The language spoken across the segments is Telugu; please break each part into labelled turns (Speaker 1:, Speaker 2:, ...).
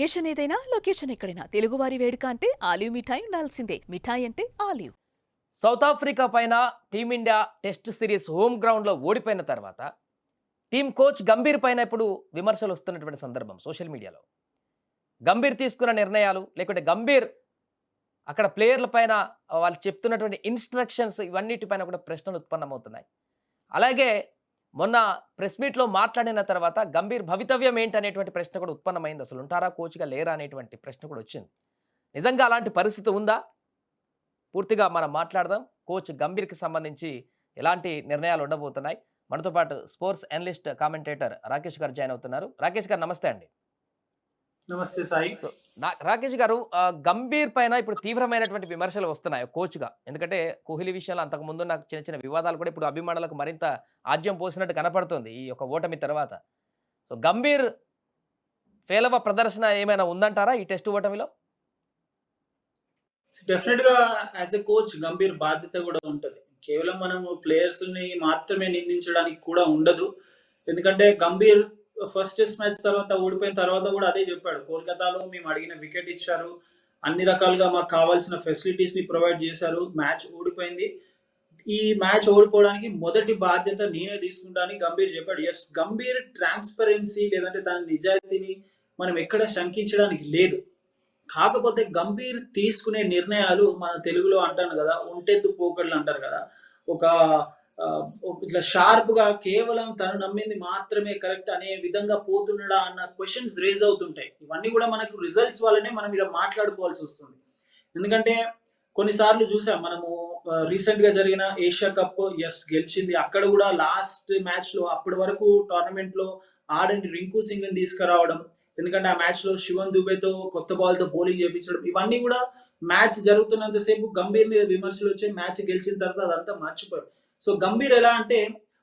Speaker 1: అకేషన్ ఏదైనా లొకేషన్ ఎక్కడైనా. తెలుగువారి వేడుక అంటే ఆలివ్ మిఠాయి ఉండాల్సిందే. మిఠాయి అంటే ఆలివ్.
Speaker 2: సౌత్ ఆఫ్రికా పైన team India test series home గ్రౌండ్లో ఓడిపోయిన తర్వాత టీం కోచ్ గంభీర్ పైన ఇప్పుడు విమర్శలు వస్తున్నటువంటి సందర్భం సోషల్ మీడియాలో. గంభీర్ తీసుకున్న నిర్ణయాలు లేకుంటే గంభీర్ అక్కడ ప్లేయర్ల పైన వాళ్ళు చెప్తున్నటువంటి ఇన్స్ట్రక్షన్స్ ఇవన్నిటిపైన కూడా ప్రశ్నలు ఉత్పన్నమవుతున్నాయి. అలాగే మొన్న ప్రెస్ మీట్లో మాట్లాడిన తర్వాత గంభీర్ భవితవ్యం ఏంటనేటువంటి ప్రశ్న కూడా ఉత్పన్నమైంది. అసలు ఉంటారా కోచ్గా లేరా అనేటువంటి ప్రశ్న కూడా వచ్చింది. నిజంగా అలాంటి పరిస్థితి ఉందా? పూర్తిగా మనం మాట్లాడదాం. కోచ్ గంభీర్కి సంబంధించి ఎలాంటి నిర్ణయాలు ఉండబోతున్నాయి? మనతో పాటు స్పోర్ట్స్ అనలిస్ట్ కామెంటేటర్ రాకేష్ గారు జాయిన్ అవుతున్నారు. రాకేష్ గారు నమస్తే అండి.
Speaker 3: నమస్తే సాయి.
Speaker 2: రాకేష్ గారు గంభీర్ పైన ఇప్పుడు తీవ్రమైనటువంటి విమర్శలు వస్తున్నాయి కోచ్గా. ఎందుకంటే కోహ్లీ విషయంలో అంతకు ముందు నాకు చిన్న చిన్న వివాదాలు కూడా ఇప్పుడు అభిమానులకు మరింత ఆజ్యం పోసినట్టు కనపడుతుంది ఈ యొక్క ఓటమి తర్వాత. సో గంభీర్ పేలవ ప్రదర్శన ఏమైనా ఉందంటారా ఈ టెస్ట్ ఓటమిలో?
Speaker 3: డెఫినెట్గా యాజ్ ఎ కోచ్ గంభీర్ బాధ్యత కూడా ఉంటది. కేవలం మనము ప్లేయర్స్ని మాత్రమే నిందించడానికి కూడా ఉండదు. ఎందుకంటే గంభీర్ ఫస్ట్ టెస్ట్ మ్యాచ్ తర్వాత ఓడిపోయిన తర్వాత కూడా అదే చెప్పాడు. కోల్కతాలో మేము అడిగిన వికెట్ ఇచ్చారు. అన్ని రకాలుగా మాకు కావాల్సిన ఫెసిలిటీస్ని ప్రొవైడ్ చేశారు. మ్యాచ్ ఓడిపోయింది. ఈ మ్యాచ్ ఓడిపోవడానికి మొదటి బాధ్యత నేనే తీసుకుంటానని గంభీర్ చెప్పాడు. ఎస్ గంభీర్ ట్రాన్స్పరెన్సీ లేదంటే తన నిజాయితీని మనం ఎక్కడ శంకించడానికి లేదు. కాకపోతే గంభీర్ తీసుకునే నిర్ణయాలు మన తెలుగులో అంటాను కదా ఒంటెద్దు పోకళ్ళు అంటారు కదా. ఒక ఇట్లా షార్ప్గా కేవలం తను నమ్మింది మాత్రమే కరెక్ట్ అనే విధంగా పోతున్నాడా అన్న క్వశ్చన్స్ రేజ్ అవుతుంటాయి. ఇవన్నీ కూడా మనకు రిజల్ట్స్ వల్లనే మనం ఇలా మాట్లాడుకోవాల్సి వస్తుంది. ఎందుకంటే కొన్నిసార్లు చూసాం మనము రీసెంట్గా జరిగిన ఏషియా కప్ ఎస్ గెలిచింది. అక్కడ కూడా లాస్ట్ మ్యాచ్లో అప్పటి వరకు టోర్నమెంట్లో ఆడని రింకు సింగ్ని తీసుకురావడం ఎందుకంటే ఆ మ్యాచ్లో శివన్ దుబేతో కొత్త బాల్తో బౌలింగ్ చేయించడం ఇవన్నీ కూడా మ్యాచ్ జరుగుతున్నంతసేపు గంభీర్ మీద విమర్శలు వచ్చాయి. మ్యాచ్ గెలిచిన తర్వాత అదంతా మర్చిపోయాడు సో గంభీర్ ఎలా అంటే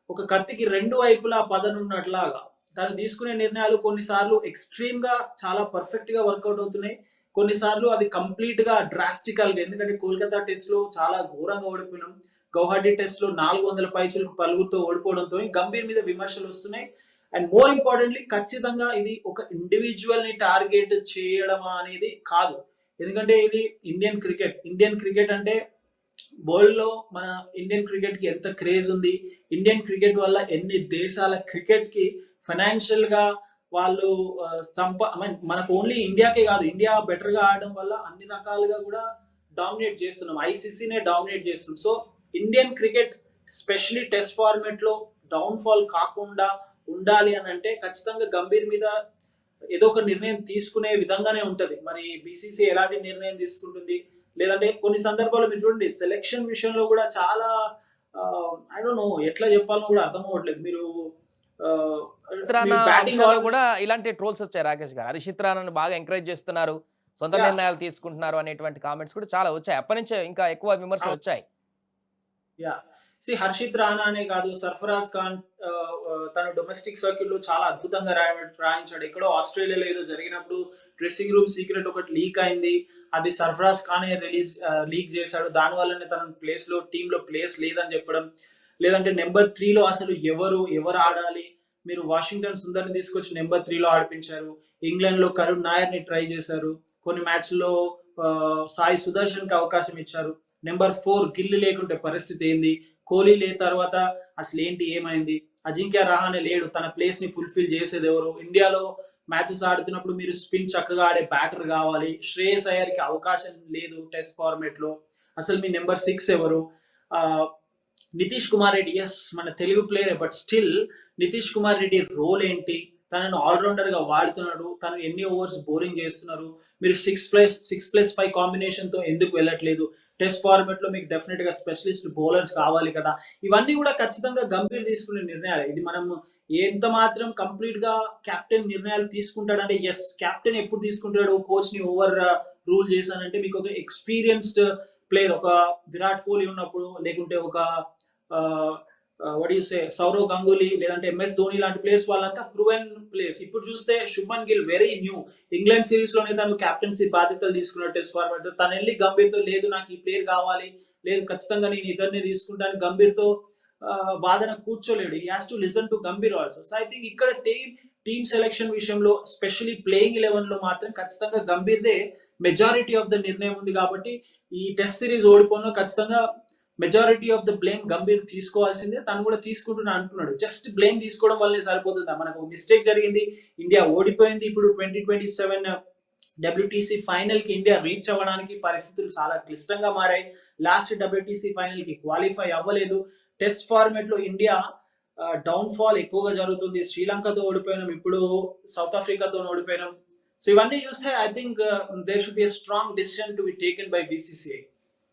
Speaker 3: ఒక కత్తికి రెండు వైపులా పదనున్నట్లాగా. తను తీసుకునే నిర్ణయాలు కొన్నిసార్లు ఎక్స్ట్రీమ్గా చాలా పర్ఫెక్ట్గా వర్కౌట్ అవుతున్నాయి. కొన్నిసార్లు అది కంప్లీట్గా డ్రాస్టికల్గా ఎందుకంటే కోల్కతా టెస్ట్లో చాలా ఘోరంగా ఓడిపోయినాం. గౌహాటీ టెస్ట్లో నాలుగు వందల పైచులకు పలుగుతో ఓడిపోవడంతో గంభీర్ మీద విమర్శలు వస్తున్నాయి. అండ్ మోర్ ఇంపార్టెంట్లీ ఖచ్చితంగా ఇది ఒక ఇండివిజువల్ని టార్గెట్ చేయడం అనేది కాదు. ఎందుకంటే ఇది ఇండియన్ క్రికెట్ ఇండియన్ క్రికెట్ అంటే వరల్డ్లో మన ఇండియన్ క్రికెట్కి ఎంత క్రేజ్ ఉంది? ఇండియన్ క్రికెట్ వల్ల ఎన్ని దేశాల క్రికెట్కి ఫైనాన్షియల్గా వాళ్ళు సంప మనకు ఓన్లీ ఇండియాకే కాదు ఇండియా బెటర్గా ఆడడం వల్ల అన్ని రకాలుగా కూడా డామినేట్ చేస్తున్నాం. ఐసీసీనే డామినేట్ చేస్తున్నాం. So Indian cricket specially test ఫార్మేట్లో down fall కాకుండా ఉండాలి అని అంటే ఖచ్చితంగా గంభీర్ మీద ఏదో ఒక నిర్ణయం తీసుకునే విధంగానే ఉంటది. మరి బీసీసీ ఎలాంటి నిర్ణయం తీసుకుంటుంది? లేదంటే కొన్ని సందర్భాల్లో మీరు చూడండి సెలెక్షన్ విషయంలో కూడా చాలా ఐ డోంట్ నో ఎట్లా చెప్పాలో కూడా అర్థం అవ్వట్లేదు. మీరు
Speaker 2: కూడా ఇలాంటి ట్రోల్స్ వచ్చాయి రాకేష్ గారు. హరిషిత్ రాణాను బాగా ఎంకరేజ్ చేస్తున్నారు. సొంత. నిర్ణయాలు తీసుకుంటున్నారు అనేటువంటి కామెంట్స్ కూడా చాలా వచ్చాయి. అప్పటి నుంచే ఇంకా ఎక్కువ విమర్శలు. వచ్చాయి.
Speaker 3: యా సి హర్షిత్ రాణా అనే కాదు సర్ఫరాజ్ ఖాన్ తన డొమెస్టిక్ సర్కిల్లో చాలా అద్భుతంగా రాయ- రాయించాడు. ఎక్కడో ఆస్ట్రేలియాలో ఏదో జరిగినప్పుడు డ్రెస్సింగ్ రూమ్ సీక్రెట్ ఒకటి లీక్ అయింది. అది సర్ఫరాజ్ ఖానే రిలీజ్ లీక్ చేశాడు. దాని వల్లనే తన ప్లేస్లో టీమ్లో ప్లేస్ లేదని చెప్పడం. లేదంటే నెంబర్ త్రీలో అసలు ఎవరు ఎవరు ఆడాలి? మీరు వాషింగ్టన్ సుందర్ని తీసుకొచ్చి నెంబర్ త్రీలో ఆడిపించారు. ఇంగ్లాండ్లో కరుణ్ నాయర్ని ట్రై చేశారు. కొన్ని మ్యాచ్లో సాయి సుదర్శన్కి అవకాశం ఇచ్చారు. నెంబర్ ఫోర్ గిల్లు లేకుంటే పరిస్థితి ఏంది? కోహ్లీ లే తర్వాత అసలు ఏంటి ఏమైంది? అజింక్య రహానే లేడు. తన ప్లేస్ని ఫుల్ఫిల్ చేసేది ఎవరు? ఇండియాలో మ్యాచెస్ ఆడుతున్నప్పుడు మీరు స్పిన్ చక్కగా ఆడే బ్యాటర్ కావాలి. శ్రేయస్ అయ్యర్కి అవకాశం లేదు టెస్ట్ ఫార్మేట్లో. అసలు మీ నెంబర్ సిక్స్ ఎవరు? నితీష్ కుమార్ రెడ్డి ఎస్ మన Telugu player but still Nitish Kumar Reddy role ఏంటి? తనను ఆల్రౌండర్గా వాడుతున్నాడు. తను ఎన్ని ఓవర్స్ బౌలింగ్ చేస్తున్నారు? మీరు six plus six plus five కాంబినేషన్తో ఎందుకు వెళ్ళట్లేదు? టెస్ట్ ఫార్మేట్లో మీకు డెఫినెట్గా స్పెషలిస్ట్ బౌలర్స్ కావాలి కదా. ఇవన్నీ కూడా ఖచ్చితంగా గంభీర్ తీసుకునే నిర్ణయాలు. ఇది మనం ఎంత మాత్రం కంప్లీట్గా కెప్టెన్ నిర్ణయాలు తీసుకుంటాడంటే ఎస్ కెప్టెన్ ఎప్పుడు తీసుకుంటాడు కోచ్ని ఓవర్ రూల్ uh, చేశానంటే మీకు ఒక ఎక్స్పీరియన్స్డ్ ప్లేయర్ ఒక విరాట్ కోహ్లీ ఉన్నప్పుడు లేకుంటే ఒక uh, uh, వడ్ సే సౌరవ్ గంగూలీ లేదంటే ఎంఎస్ ధోని లాంటి ప్లేయర్స్ వాళ్ళంతా ప్రూవెన్ ప్లేయర్స్ ఇప్పుడు చూస్తే Shubman Gill very new England సిరీస్లోనే తను కెప్టెన్సీ బాధ్యతలు తీసుకున్న టెస్ట్ ఫార్మాట్ తను వెళ్ళి గంభీర్తో లేదు నాకు ఈ ప్లేయర్ కావాలి లేదు ఖచ్చితంగా నేను ఇద్దరిని తీసుకుంటాను గంభీర్తో వాదన కూర్చోలేడు. He has to listen to Gambhir also so I think ఇక్కడ టీమ్ టీమ్ సెలెక్షన్ విషయంలో స్పెషలీ ప్లేయింగ్ ఎలెవెన్లో మాత్రం ఖచ్చితంగా గంభీర్దే మెజారిటీ ఆఫ్ ద నిర్ణయం ఉంది కాబట్టి ఈ టెస్ట్ సిరీస్ ఓడిపోవడంలో ఖచ్చితంగా majority of the blame Gambhir తీసుకోవాల్సిందే. తను కూడా తీసుకుంటున్నా అంటున్నాడు. జస్ట్ బ్లేమ్ తీసుకోవడం వల్లే సరిపోతుందా? మనకు మిస్టేక్ జరిగింది. ఇండియా ఓడిపోయింది. ఇప్పుడు ట్వంటీ ట్వంటీ సెవెన్ డబ్ల్యూటీసీ ఫైనల్కి ఇండియా రీచ్ అవ్వడానికి పరిస్థితులు చాలా క్లిష్టంగా మారాయి. లాస్ట్ డబ్ల్యూటీసీ ఫైనల్కి క్వాలిఫై అవ్వలేదు. టెస్ట్ ఫార్మేట్లో ఇండియా డౌన్ ఫాల్ ఎక్కువగా జరుగుతుంది. శ్రీలంకతో ఓడిపోయినాం ఇప్పుడు సౌత్ ఆఫ్రికాతో ఓడిపోయినాం. సో ఇవన్నీ చూస్తే I think there should be strong decision to be taken by BCCI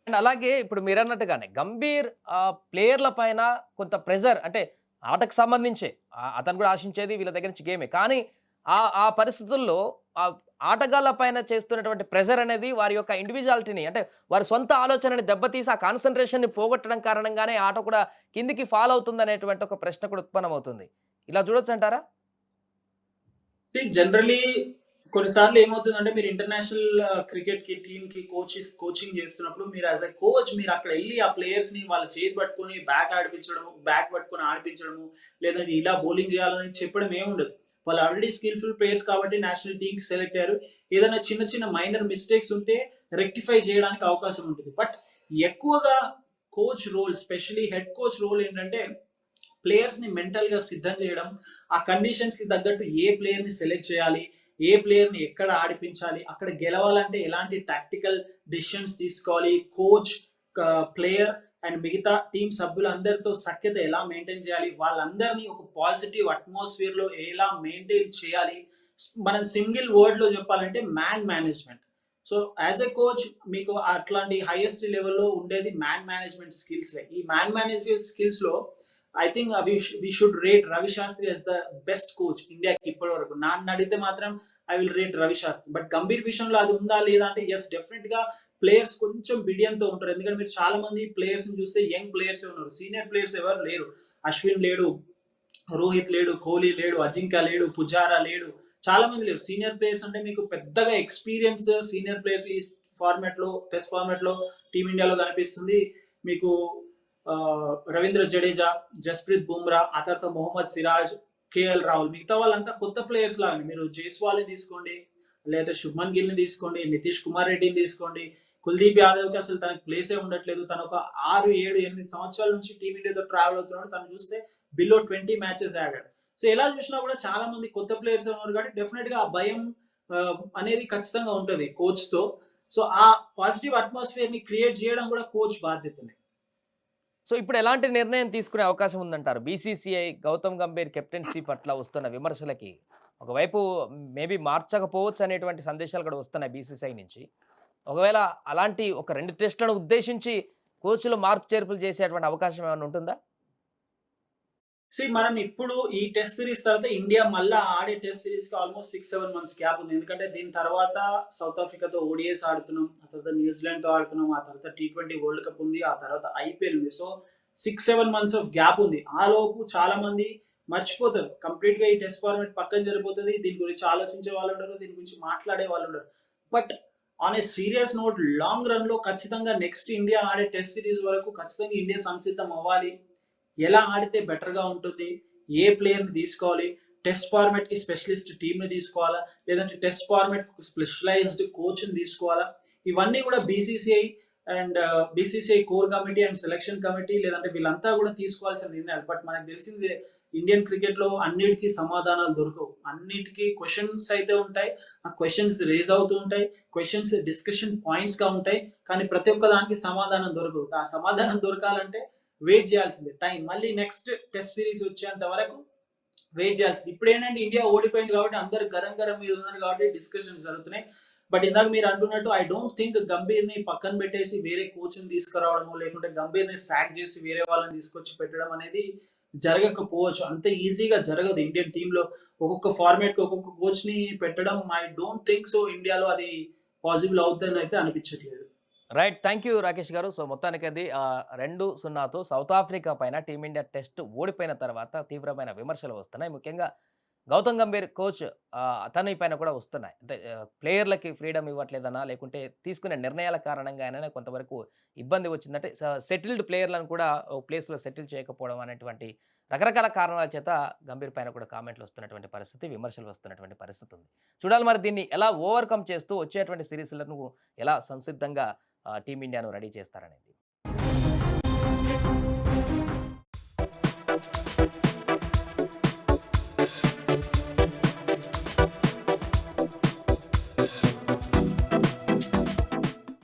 Speaker 2: and అలాగే ఇప్పుడు మీరు అన్నట్టుగానే గంభీర్ ప్లేయర్ల పైన కొంత ప్రెజర్ అంటే ఆటకు సంబంధించే అతను కూడా ఆశించేది వీళ్ళ దగ్గర నుంచి గేమే. కానీ ఆ ఆ పరిస్థితుల్లో ఆ ఆటగాళ్ళ పైన చేస్తున్నటువంటి ప్రెజర్ అనేది వారి యొక్క ఇండివిజువాలిటీని అంటే వారి సొంత ఆలోచనని దెబ్బతీసి ఆ కాన్సన్ట్రేషన్ని పోగొట్టడం కారణంగానే ఆట కూడా కిందికి ఫాలో అవుతుంది అనేటువంటి ఒక ప్రశ్న కూడా ఉత్పన్నమవుతుంది. ఇలా చూడొచ్చు అంటారా?
Speaker 3: జనరలీ కొన్నిసార్లు ఏమవుతుందంటే మీరు ఇంటర్నేషనల్ క్రికెట్కి టీమ్కి కోచింగ్ కోచింగ్ చేస్తున్నప్పుడు మీరు యాజ్ అ కోచ్ మీరు అక్కడ వెళ్ళి ఆ ప్లేయర్స్ని వాళ్ళ చేతి పట్టుకొని బ్యాట్ ఆడిపించడము బ్యాట్ పట్టుకొని ఆడిపించడము లేదా ఇలా బౌలింగ్ చేయాలని చెప్పడం ఏముండదు. వాళ్ళు ఆల్రెడీ స్కిల్ఫుల్ ప్లేయర్స్ కాబట్టి నేషనల్ టీమ్కి సెలెక్ట్ అయ్యారు. ఏదైనా చిన్న చిన్న మైనర్ మిస్టేక్స్ ఉంటే రెక్టిఫై చేయడానికి అవకాశం ఉంటుంది. బట్ ఎక్కువగా coach role specially head coach role ఏంటంటే ప్లేయర్స్ని మెంటల్గా సిద్ధం చేయడం ఆ కండిషన్స్కి తగ్గట్టు ఏ ప్లేయర్ని సెలెక్ట్ చేయాలి ఏ ప్లేయర్ని ఎక్కడ ఆడిపించాలి అక్కడ గెలవాలంటే ఎలాంటి టాక్టికల్ డిసిషన్స్ తీసుకోవాలి కోచ్ ప్లేయర్ అండ్ మిగతా టీం సభ్యులందరితో సఖ్యత ఎలా మెయింటైన్ చేయాలి? వాళ్ళందరినీ ఒక పాజిటివ్ అట్మాస్ఫియర్లో ఎలా మెయింటైన్ చేయాలి? మనం సింగిల్ వర్డ్లో చెప్పాలంటే man management so as a coach మీకు అట్లాంటి హైయెస్ట్ లెవెల్లో ఉండేది మ్యాన్ మేనేజ్మెంట్ స్కిల్స్ ఈ man management స్కిల్స్లో I think we should rate Ravi Shastri as the best coach ఇండియాకి ఇప్పటి వరకు నాన్న అడిగితే మాత్రం I will rate Ravi Shastri but Gambhir విషయంలో అది ఉందా లేదా అంటే ఎస్ డెఫినెట్గా ప్లేయర్స్ కొంచెం బిడియంతో ఉంటారు. ఎందుకంటే మీరు చాలా మంది ప్లేయర్స్ని చూస్తే యంగ్ ప్లేయర్స్ ఉన్నారు. సీనియర్ ప్లేయర్స్ ఎవరు లేరు. అశ్విన్ లేడు రోహిత్ లేడు కోహ్లీ లేడు అజింక్య లేడు పుజారా లేడు. చాలా మంది లేరు. సీనియర్ ప్లేయర్స్ అంటే మీకు పెద్దగా ఎక్స్పీరియన్స్ సీనియర్ ప్లేయర్స్ ఈ ఫార్మాట్లో టెస్ట్ ఫార్మాట్లో టీమిండియాలో కనిపిస్తుంది. మీకు రవీంద్ర జడేజా జస్ప్రీత్ బుమ్రా ఆ తర్వాత మొహమ్మద్ సిరాజ్ కేఎల్ రాహుల్ మిగతా వాళ్ళంతా కొత్త ప్లేయర్స్ లాగా మీరు జైస్వాల్ని తీసుకోండి లేదా శుభ్మన్ గిల్ని తీసుకోండి నితీష్ కుమార్ రెడ్డిని తీసుకోండి కుల్దీప్ యాదవ్కి అసలు తనకి ప్లేసే ఉండట్లేదు. తను ఒక ఆరు ఏడు ఎనిమిది సంవత్సరాల నుంచి టీమిండియాతో ట్రావెల్ అవుతున్నాడు. తను చూస్తే బిలో ట్వంటీ మ్యాచెస్ ఆడాడు. సో ఎలా చూసినా కూడా చాలా మంది కొత్త ప్లేయర్స్ ఉన్నారు కాబట్టి డెఫినెట్గా ఆ భయం అనేది ఖచ్చితంగా ఉంటుంది కోచ్తో సో ఆ పాజిటివ్ అట్మాస్ఫియర్ని క్రియేట్ చేయడం కూడా కోచ్ బాధ్యతనే.
Speaker 2: సో ఇప్పుడు ఎలాంటి నిర్ణయం తీసుకునే అవకాశం ఉందంటారు? బీసీసీఐ గౌతమ్ గంభీర్ కెప్టెన్సీ పట్ల వస్తున్న విమర్శలకి. ఒకవైపు మేబీ మార్చకపోవచ్చు అనేటువంటి సందేశాలు కూడా వస్తున్నాయి బీసీసీఐ నుంచి. ఒకవేళ అలాంటి ఒక రెండు టెస్టులను ఉద్దేశించి కోచ్లు మార్పు చేర్పులు చేసేటువంటి అవకాశం ఏమైనా ఉంటుందా?
Speaker 3: సి మనం ఇప్పుడు ఈ టెస్ట్ సిరీస్ తర్వాత ఇండియా మళ్ళా ఆడే test సిరీస్కి almost six seven months gap ఉంది. ఎందుకంటే దీని తర్వాత సౌత్ ఆఫ్రికాతో ఓడిఎస్ ఆడుతున్నాం ఆ తర్వాత న్యూజిలాండ్తో ఆడుతున్నాం ఆ తర్వాత టీ ట్వంటీ వరల్డ్ కప్ ఉంది ఆ తర్వాత ఐపీఎల్ ఉంది. So six seven months of gap ఉంది. ఆ లోపు చాలా మంది మర్చిపోతారు. కంప్లీట్గా ఈ టెస్ట్ ఫార్మేట్ పక్కన జరిగిపోతుంది. దీని గురించి ఆలోచించే వాళ్ళు ఉండరు దీని గురించి మాట్లాడే వాళ్ళు ఉండరు. But on a serious note long రన్లో ఖచ్చితంగా నెక్స్ట్ ఇండియా ఆడే టెస్ట్ సిరీస్ వరకు ఖచ్చితంగా ఇండియా సంసిద్ధం అవ్వాలి. ఎలా ఆడితే బెటర్గా ఉంటుంది ఏ ప్లేయర్ని తీసుకోవాలి టెస్ట్ ఫార్మెట్కి స్పెషలిస్ట్ టీమ్ని తీసుకోవాలా లేదంటే టెస్ట్ ఫార్మెట్ స్పెషలైజ్డ్ కోచ్ని తీసుకోవాలా? ఇవన్నీ కూడా BCCI and BCCI core committee and selection committee లేదంటే వీళ్ళంతా కూడా తీసుకోవాల్సిన నిర్ణయాలు. బట్ మనకు తెలిసింది ఇండియన్ క్రికెట్లో అన్నిటికీ సమాధానాలు దొరకవు. అన్నిటికీ క్వశ్చన్స్ అయితే ఉంటాయి. ఆ క్వశ్చన్స్ రేజ్ అవుతూ ఉంటాయి. క్వశ్చన్స్ డిస్కషన్ పాయింట్స్గా ఉంటాయి. కానీ ప్రతి ఒక్క దానికి సమాధానం దొరకదు ఆ సమాధానం దొరకాలంటే వెయిట్ చేయాల్సిందే. టైం మళ్ళీ నెక్స్ట్ టెస్ట్ సిరీస్ వచ్చేంత వరకు వెయిట్ చేయాల్సింది. ఇప్పుడు ఏంటంటే ఇండియా ఓడిపోయింది కాబట్టి అందరు గరం గరం మీద ఉన్నారు కాబట్టి డిస్కషన్స్ జరుగుతున్నాయి. బట్ ఇందాక మీరు అంటున్నట్టు ఐ డోంట్ థింక్ గంభీర్ని పక్కన పెట్టేసి వేరే కోచ్ని తీసుకురావడము లేకుంటే గంభీర్ని సాక్ చేసి వేరే వాళ్ళని తీసుకొచ్చి పెట్టడం అనేది జరగకపోవచ్చు. అంత ఈజీగా జరగదు ఇండియన్ టీంలో. ఒక్కొక్క ఫార్మేట్కి ఒక్కొక్క కోచ్ని పెట్టడం ఐ డోంట్ థింక్ సో ఇండియాలో అది పాసిబుల్ అవుతుందని అయితే అనిపించట్లేదు.
Speaker 2: రైట్ థ్యాంక్ యూ రాకేష్ గారు. సో మొత్తానికి అది రెండు సున్నాతో సౌత్ ఆఫ్రికా పైన టీమిండియా టెస్ట్ ఓడిపోయిన తర్వాత తీవ్రమైన విమర్శలు వస్తున్నాయి. ముఖ్యంగా గౌతమ్ గంభీర్ కోచ్ అతని పైన కూడా వస్తున్నాయి. అంటే ప్లేయర్లకి ఫ్రీడమ్ ఇవ్వట్లేదనా లేకుంటే తీసుకునే నిర్ణయాల కారణంగా అయినా కొంతవరకు ఇబ్బంది వచ్చిందంటే సెటిల్డ్ ప్లేయర్లను కూడా ఒక ప్లేస్లో సెటిల్ చేయకపోవడం అనేటువంటి రకరకాల కారణాల చేత గంభీర్ పైన కూడా కామెంట్లు వస్తున్నటువంటి పరిస్థితి విమర్శలు వస్తున్నటువంటి పరిస్థితి ఉంది. చూడాలి మరి దీన్ని ఎలా ఓవర్కమ్ చేస్తూ వచ్చేటువంటి సిరీస్లను ఎలా సంసిద్ధంగా టీమిండియాను రెడీ చేస్తారనేది.